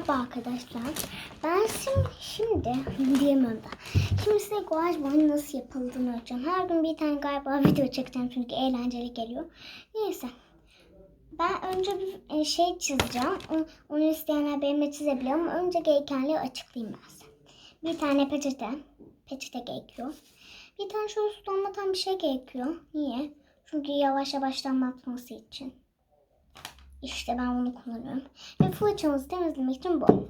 Merhaba arkadaşlar. Ben şimdi, şimdi diyemem da. Şimdi size guaj boyun nasıl yapıldığını öğreteceğim. Her gün bir tane galiba video çekeceğim çünkü eğlenceli geliyor. Neyse. Ben önce bir e, şey çizeceğim. Onu, isteyenler benimle çizebiliyor ama önce gerekenleri açıklayayım ben size. Bir tane peçete. Peçete gerekiyor. Bir tane şöyle su bir şey gerekiyor. Niye? Çünkü yavaş yavaş damlatması için. İşte ben bunu kullanıyorum. Ve fırçamızı temizlemek için bu.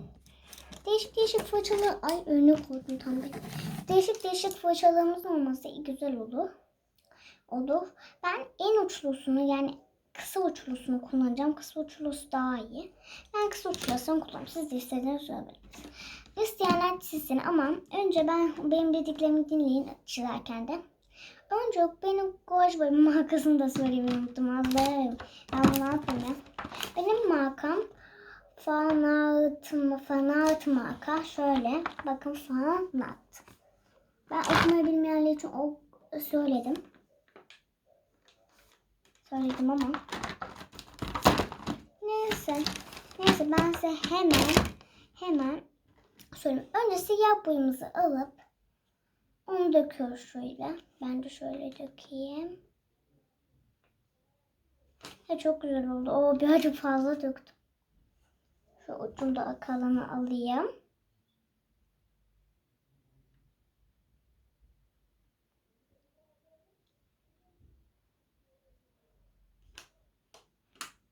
Değişik değişik fırçalı... Ay önüne koydum tam bir. Değişik değişik fırçalarımız olması güzel olur. Olur. Ben en uçlusunu yani kısa uçlusunu kullanacağım. Kısa uçlusu daha iyi. Ben kısa uçlusunu kullanıyorum. Siz de istediğinizi söyleyebilirsiniz. İsteyenler çizsin ama önce ben benim dediklerimi dinleyin çizerken de. Önce benim guaj boyum markasını da söylemeyi unuttum. Allah'ım. Ben ne yapayım ya? Benim markam Fanart, Fanart marka. Şöyle. Bakın Fanart. Ben okumayı bilmeyenler için o söyledim. Söyledim ama. Neyse. Neyse ben size hemen hemen söyleyeyim. Önce siyah boyumuzu alıp onu döküyoruz şöyle. Ben de şöyle dökeyim. Ya çok güzel oldu. O birazcık fazla döktüm. Şu ucunda kalanı alayım.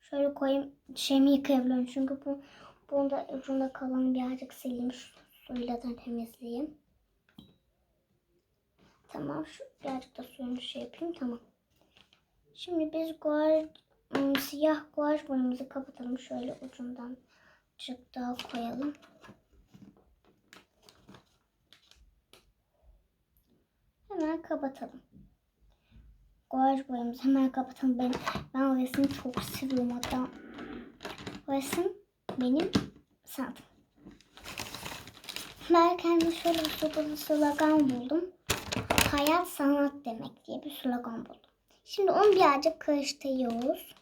Şöyle koyayım. Şeyimi yıkayabilirim. Çünkü bu bunda ucunda kalanı birazcık sileyim. Şu Suyla da temizleyeyim. Tamam. Şu birazcık da suyunu şey yapayım. Tamam. Şimdi biz guaj, siyah guaj boyamızı kapatalım. Şöyle ucundan çık daha koyalım. Hemen kapatalım. Guaj boyamızı hemen kapatalım. Ben, ben o resmi çok seviyorum hatta. O resim benim sanatım. Ben kendime şöyle bir slogan buldum. Hayat sanat demek diye bir slogan buldum. Şimdi onu birazcık karıştırıyoruz.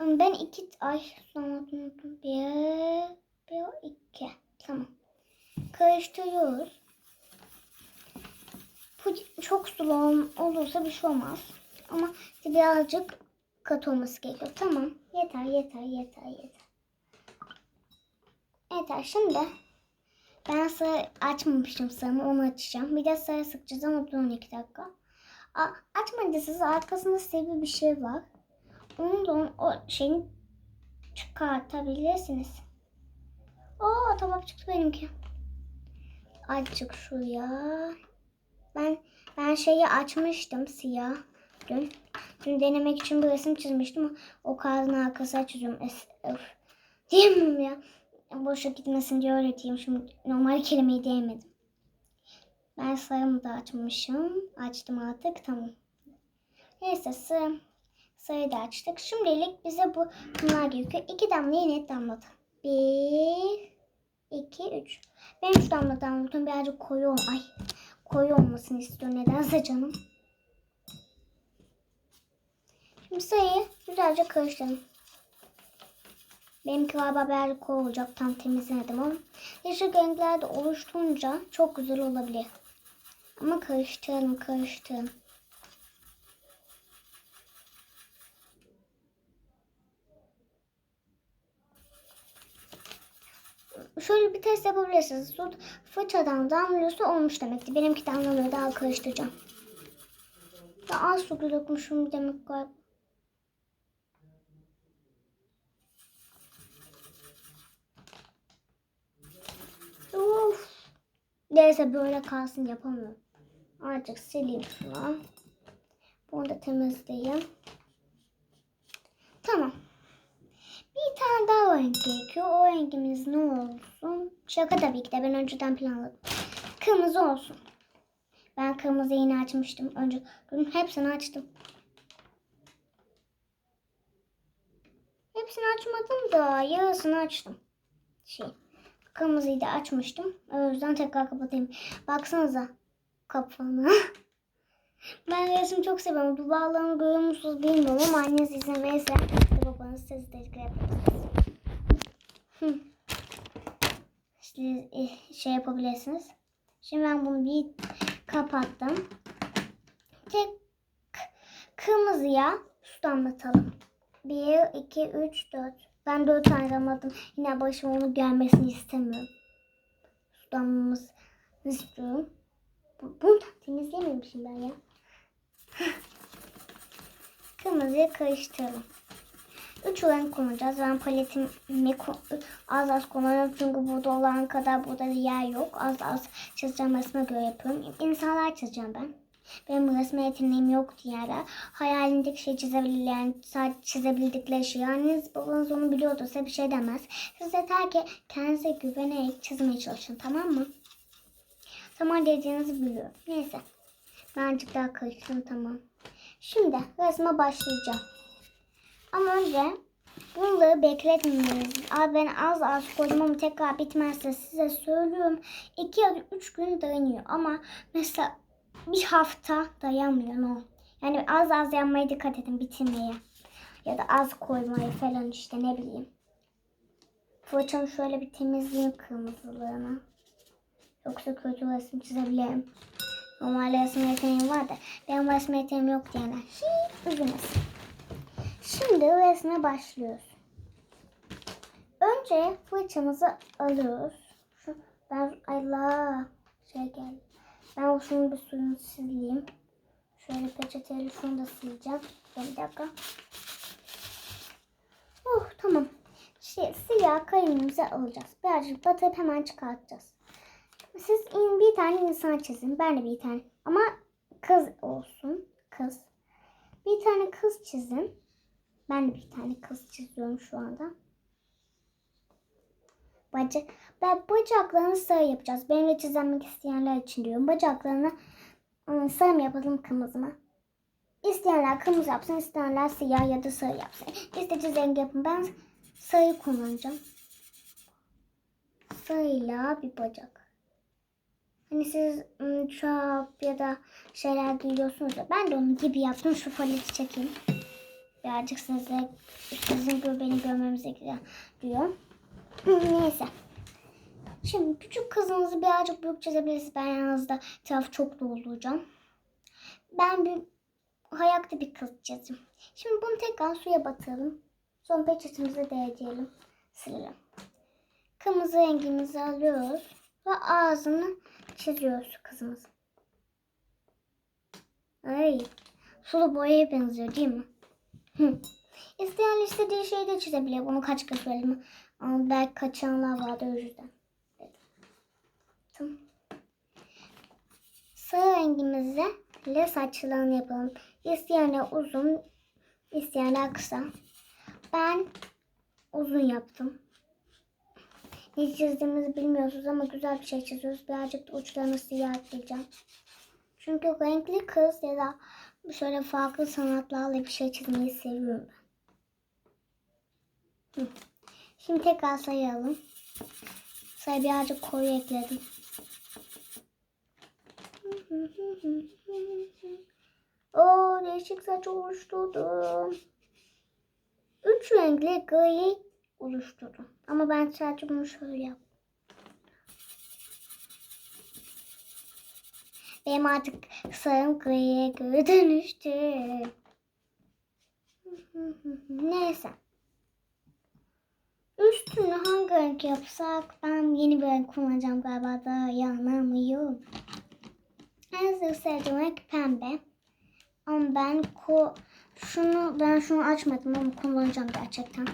Ben iki ay sonra unuttum. Bir, bir, iki. Tamam. Karıştırıyoruz. Çok sulu ol- olursa bir şey olmaz. Ama birazcık katı olması gerekiyor. Tamam. Yeter, yeter, yeter, yeter. Yeter. Şimdi ben sarı açmamıştım sarımı. Onu açacağım. Bir de sarı sıkacağız ama dur 12 dakika. A, açmadıysanız arkasında sevi bir şey var. Onu da onun- o şeyini çıkartabilirsiniz. Oo tamam çıktı benimki. Azıcık şuraya. Ben ben şeyi açmıştım siyah dün. Dün denemek için bir resim çizmiştim. O kağıdın arkasına çiziyorum. Es, öf. Diyemem ya. Boşa gitmesin diye öğreteyim. Şimdi normal kelimeyi diyemedim. Ben sarımı da açmışım. Açtım artık. Tamam. Neyse sarı, sarıyı da açtık. Şimdilik bize bu bunlar gerekiyor. İki damla yine damladı. Bir, iki, üç. Ben üç damla damladım. Birazcık koyu. Ay koyu olmasını istiyor nedense canım. Şimdi sayıyı güzelce karıştıralım. Benimki galiba koyu olacak. Tam temizlemedim ama. Yeşil renkler de oluşturunca çok güzel olabilir. Ama karıştıralım karıştıralım. Şöyle bir test yapabilirsiniz. Su fırçadan damlıyorsa olmuş demekti. Benimki damlamıyor. Daha karıştıracağım. Ya az su dökmüşüm demek galiba. Neyse böyle kalsın yapamıyorum. Artık sileyim şunu. Bunu da temizleyeyim. Tamam. Bir tane daha renk gerekiyor. O rengimiz ne olsun? Şaka tabii ki de ben önceden planladım. Kırmızı olsun. Ben kırmızı yine açmıştım. Önce hepsini açtım. Hepsini açmadım da yarısını açtım. Şey. Kırmızıyı da açmıştım. O yüzden tekrar kapatayım. Baksanıza kafana. Ben resim çok seviyorum. Duvarlarını görüyor musunuz bilmiyorum ama anneniz izin verirse babanız siz de yapabilirsiniz. İşte e, şey yapabilirsiniz. Şimdi ben bunu bir kapattım. Tek kırmızıya su damlatalım. 1, 2, 3, 4. Ben 4 tane damladım. Yine başıma onu gelmesini istemiyorum. Su damlamamızı istiyorum. Bu, bunu temizlememişim ben ya. Kırmızıyı karıştıralım. Üç renk kullanacağız. Ben paletimi az az kullanıyorum çünkü burada olan kadar burada yer yok. Az az çizeceğim resme göre yapıyorum. İnsanlar çizeceğim ben. Benim resme yeteneğim yok diğerler. Hayalindeki şey çizebilen, sadece çizebildikleri şey. Anneniz babanız onu biliyordu. Size bir şey demez. Siz yeter ki kendinize güvenerek çizmeye çalışın tamam mı? Tamam dediğinizi biliyorum. Neyse. Ben azıcık daha karıştırdım tamam. Şimdi resme başlayacağım. Ama önce bunları bekletmemeliyiz. Abi ben az az koydum ama tekrar bitmezse size söylüyorum. 2 ya da 3 gün dayanıyor. Ama mesela bir hafta dayanmıyor. No. Yani az az yanmaya dikkat edin bitirmeye. Ya da az koymayı falan işte ne bileyim. Fırçamı şöyle bir temizleyeyim kırmızılığını. Yoksa kötü resim çizebilirim. Normal resim yeteneğim var da benim resim yeteneğim yok diyenler hiç üzülmesin. Şimdi resme başlıyoruz. Önce fırçamızı alıyoruz. Şu, ben Allah şey geldi. Ben şunu bir suyunu sileyim. Şöyle peçeteyle şunu da sileceğim. Bir dakika. Oh tamam. Şey, siyah kalemimizi alacağız. Birazcık batırıp hemen çıkartacağız. Siz in- bir tane insan çizin. Ben de bir tane. Ama kız olsun. Kız. Bir tane kız çizin. Ben de bir tane kız çiziyorum şu anda. Bacak, ben bacaklarını sarı yapacağız. Benimle çizmek isteyenler için diyorum. Bacaklarını ıı, sarı mı yapalım kırmızı mı? İsteyenler kırmızı yapsın, isteyenler siyah ya da sarı yapsın. İstediğiniz renk yapın. Ben sarı kullanacağım. Sarıyla bir bacak. Hani siz ım, çorap ya da şeyler giyiyorsunuz ya. Ben de onun gibi yaptım. Şu paleti çekeyim. Birazcık size, sizin göbeğini görmemize diyor. Neyse. Şimdi küçük kızınızı birazcık büyük çizebilirsiniz. Ben yanınızda taraf çok dolduracağım. Ben bir ayakta bir kız çizdim. Şimdi bunu tekrar suya batıralım. Sonra peçetemize değdirelim. Silelim. Kırmızı rengimizi alıyoruz. Ve ağzını çiziyoruz kızımızın. Ay, sulu boyaya benziyor değil mi? Hı. İsteyen istediği şeyi de çizebilir. Bunu kaç kez söyledim. Ama belki kaçanlar vardı o yüzden. Tamam. Sarı rengimizle ile saçlarını yapalım. İsteyenler uzun, isteyenler kısa. Ben uzun yaptım. Ne çizdiğimizi bilmiyorsunuz ama güzel bir şey çiziyoruz. Birazcık da uçlarını siyah ekleyeceğim. Çünkü renkli kız ya da şöyle farklı sanatlarla bir şey çizmeyi seviyorum ben. Şimdi tekrar sayalım. Sayı birazcık koyu ekledim. O değişik saç oluşturdum. Üç renkli gri oluşturdum. Ama ben sadece bunu şöyle yaptım. Benim artık sarım griye göre dönüştü. Neyse. Üstünü hangi renk yapsak ben yeni bir renk kullanacağım galiba da yanamıyorum. En sık sevdiğim renk pembe. Ama ben ko şunu ben şunu açmadım ama kullanacağım gerçekten.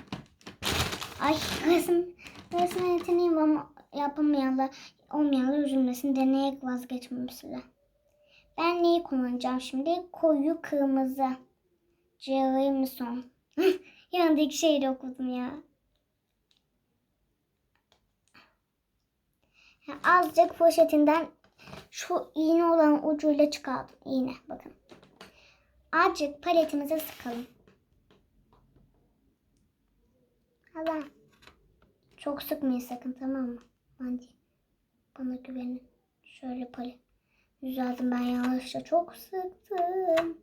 Ay resim resim yeteneğim ama yapamayanlar olmayanlar üzülmesin deneyerek vazgeçmemesiyle. Ben neyi kullanacağım şimdi? Koyu kırmızı. Jameson. Yanındaki şeyi de okudum ya. Azıcık poşetinden şu iğne olan ucuyla çıkardım. İğne bakın. Azıcık paletimize sıkalım. Allah. Çok sıkmayın sakın tamam mı? Hadi. Bana güvenin. Şöyle palet. Yüz aldım ben yanlışlıkla. Çok sıktım.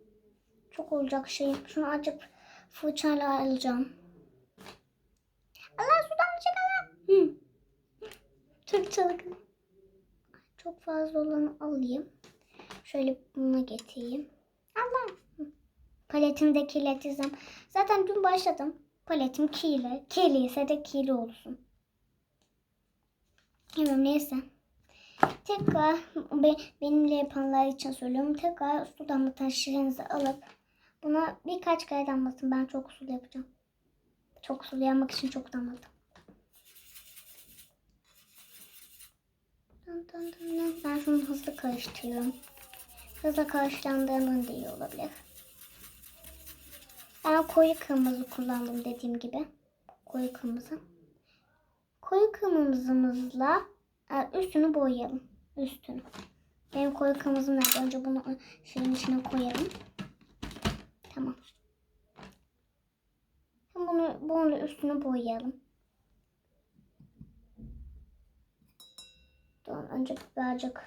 Çok olacak şey. Şunu azıcık fırçayla alacağım. Allah sudan çık. Hı. Çok çalık. Çok fazla olanı alayım. Şöyle bunu getireyim. Allah. Hı. Paletimi de kirleteceğim. Zaten dün başladım. Paletim kirli. Kirliyse de kirli olsun. Hemen neyse. Tekrar be- benimle yapanlar için söylüyorum. Tekrar su damlatan şişenizi alıp buna birkaç kere damlatın. Ben çok sulu yapacağım. Çok sulu yapmak için çok damladım. Ben şunu hızlı karıştırıyorum. Hızlı karışlandığımın da iyi olabilir. Ben koyu kırmızı kullandım dediğim gibi. Koyu kırmızı. Koyu kırmızımızla e, üstünü boyayalım. Üstünü. Benim koyu kırmızım nerede? Önce bunu şeyin içine koyalım. Tamam. Bunu, bunu da üstünü boyayalım. Dur, önce birazcık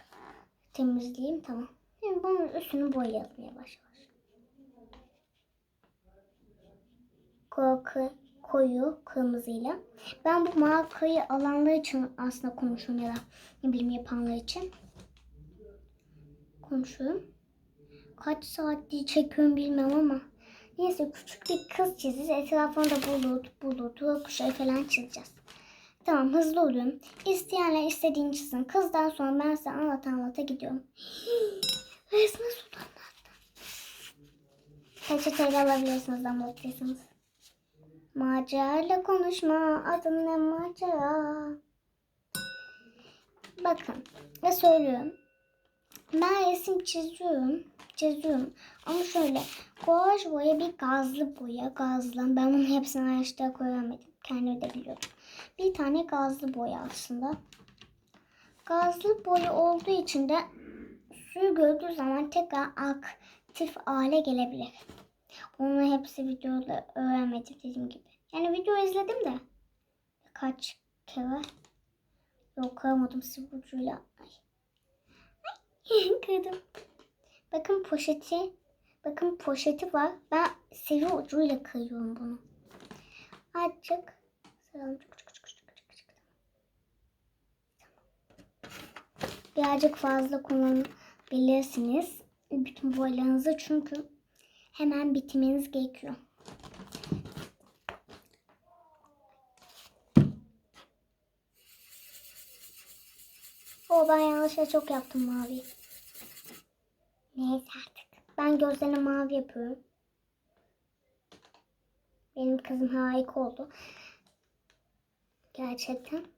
temizleyeyim. Tamam. Şimdi bunun üstünü boyayalım yavaş yavaş. Koyu, koyu kırmızıyla. Ben bu markayı alanlar için aslında konuşuyorum ya da ne bileyim yapanlar için. Konuşuyorum. Kaç saattir çekiyorum bilmem ama. Neyse küçük bir kız çizeceğiz. Etrafında bulut, bulut, gökkuşağı falan çizeceğiz. Tamam hızlı oluyorum. İsteyenler istediğini çizsin. Kızdan sonra ben size anlata anlata gidiyorum. Resmen sudan Peçeteyle alabilirsiniz damlatırsanız. Macerayla konuşma adın ne macera. Bakın ve söylüyorum. Ben resim çiziyorum. Çiziyorum. Ama şöyle guaj boya bir gazlı boya. Gazlı. Ben bunun hepsini araştıra koyamadım. Kendim de biliyordum. Bir tane gazlı boya aslında. Gazlı boya olduğu için de suyu gördüğü zaman tekrar aktif hale gelebilir. Onun hepsi videoda öğrenmedim dediğim gibi. Yani video izledim de kaç kere yok kıramadım sıvıcıyla. Ay. Ay. Kırdım. Bakın poşeti. Bakın poşeti var. Ben sivri ucuyla kırıyorum bunu. Azıcık. Sıralı çık çık çık çık çık çık. Birazcık fazla kullanabilirsiniz. Bütün boylarınızı çünkü hemen bitirmeniz gerekiyor. O ben yanlışlıkla çok yaptım mavi. Neyse artık. Ben gözlerini mavi yapıyorum. Benim kızım harika oldu. Gerçekten.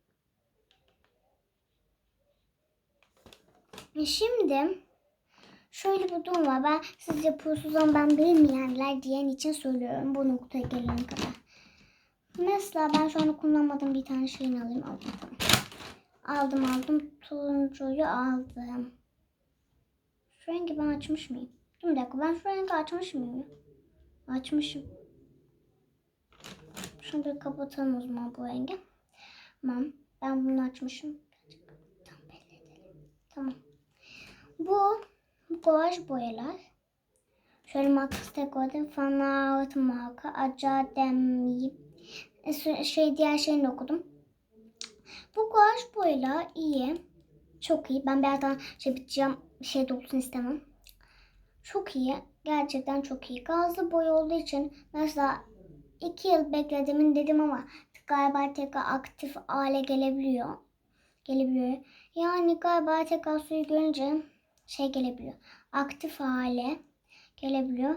Şimdi şöyle bir durum var. Ben siz yapıyorsunuz ama ben bilmeyenler diyen için söylüyorum bu noktaya gelene kadar. Mesela ben şu an kullanmadığım bir tane şeyini alayım. Aldım tamam. Aldım aldım. Turuncuyu aldım. Şu rengi ben açmış mıyım? Dur bir dakika ben şu rengi açmış mıyım? Açmışım. Şunu bir kapatalım o zaman bu rengi. Tamam. Ben bunu açmışım. Tam belli edelim. Tamam. Bu guaj boyalar. Şöyle makas tekodu fanart marka academi şey diğer şeyini okudum. Bu guaj boyalar iyi. Çok iyi. Ben birazdan şey biteceğim şey dolsun istemem. Çok iyi. Gerçekten çok iyi. Gazlı boya olduğu için mesela iki yıl bekledimin dedim ama galiba tekrar aktif hale gelebiliyor. Gelebiliyor. Yani galiba tekrar suyu görünce şey gelebiliyor. Aktif hale gelebiliyor.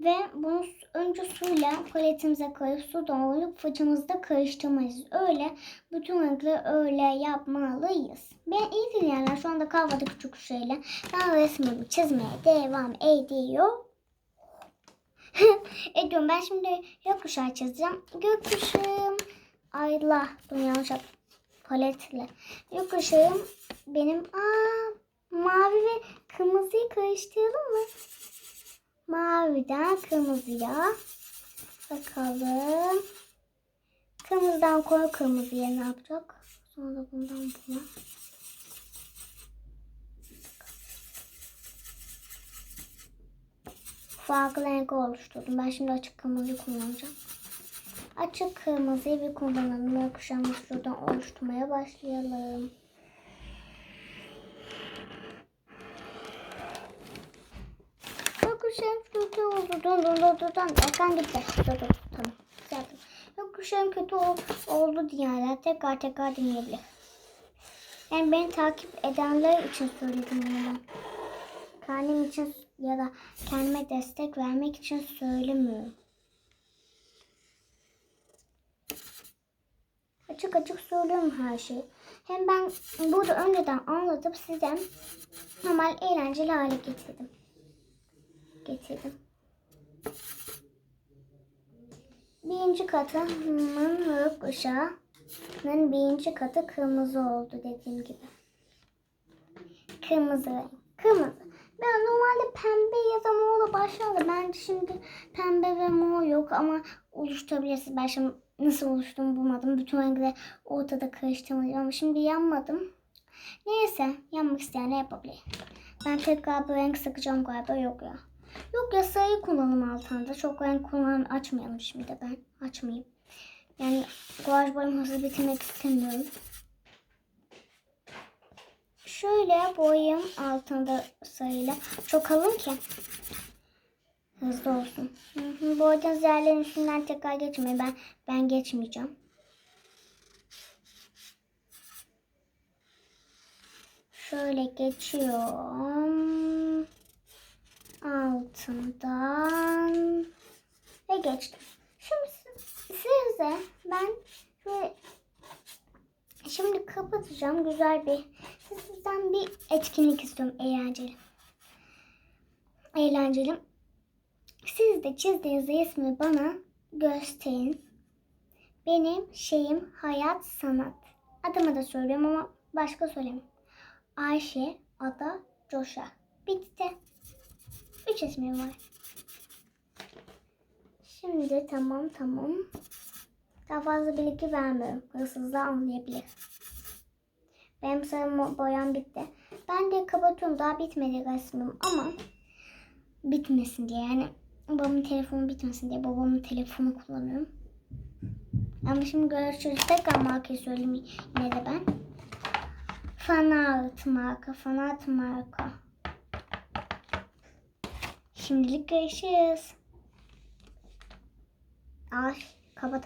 Ve bunu önce suyla paletimize koyup su doldurup fıçımızda karıştırmalıyız. Öyle bütün renkleri öyle yapmalıyız. Ben iyi dinleyenler şu anda kahvada küçük şeyle ben resmimi çizmeye devam ediyor. Ediyorum. Ben şimdi gökkuşağı çizeceğim. Gökkuşağım ayla. Bunu yanlış yaptım. Paletle. Gökkuşağım benim aa, Mavi ve kırmızıyı karıştıralım mı? Maviden kırmızıya. Bakalım. Kırmızıdan koyu kırmızıya ne yapacak? Sonra da bundan buna. Farklı renk oluşturdum. Ben şimdi açık kırmızı kullanacağım. Açık kırmızıyı bir kullanalım. Yakışan şuradan oluşturmaya başlayalım. Dur dur dur dur. dur. Ekran gitti. Dur dur. Tamam. Güzel. Gökkuşağım kötü ol, oldu diyenler tekrar tekrar dinleyebilir. Yani beni takip edenler için söyledim bunu ben. İçin ya da kendime destek vermek için söylemiyorum. Açık açık söylüyorum her şeyi. Hem ben burada önceden anlatıp size normal eğlenceli hale getirdim. Getirdim. Birinci katının hırık ışığının birinci katı kırmızı oldu dediğim gibi. Kırmızı renk. Kırmızı. Ben normalde pembe ya da morla başlardı. Ben şimdi pembe ve mor yok ama oluşturabilirsiniz. Ben şimdi nasıl oluştuğumu bulmadım. Bütün renkleri ortada karıştırmadım ama şimdi yanmadım. Neyse yanmak isteyenler yapabilir. Ben tekrar bu renk sıkacağım galiba yok ya. Yok ya sayı kullanım altında. Çok renk kullanım açmayalım şimdi ben. Açmayayım. Yani guaj boyamı hızlı bitirmek istemiyorum. Şöyle boyayım altında sayıyla. Çok kalın ki. Hızlı olsun. Hı hı, boyadığınız yerlerin üstünden tekrar geçmeyin. Ben ben geçmeyeceğim. Şöyle geçiyorum. Altından ve geçtim. Şimdi size ben şöyle Şimdi kapatacağım. Güzel bir sizden bir etkinlik istiyorum. Eğlenceli. Eğlenceli. Siz de çizdiğiniz resmi bana gösterin. Benim şeyim hayat sanat. Adımı da söylüyorum ama başka söyleyeyim. Ayşe, Ada, Coşa. Bitti. Üç ismim var. Şimdi tamam tamam. Daha fazla bilgi vermiyorum. Hırsızlar anlayabilir. Benim sarı boyam bitti. Ben de kapatıyorum. Daha bitmedi resmim ama bitmesin diye yani babamın telefonu bitmesin diye babamın telefonu kullanıyorum. Ama şimdi görüşürüz. Tekrar markayı söyleyeyim yine de ben. Fanart marka. Fanart marka. Şimdilik görüşürüz. Ay kapatamam.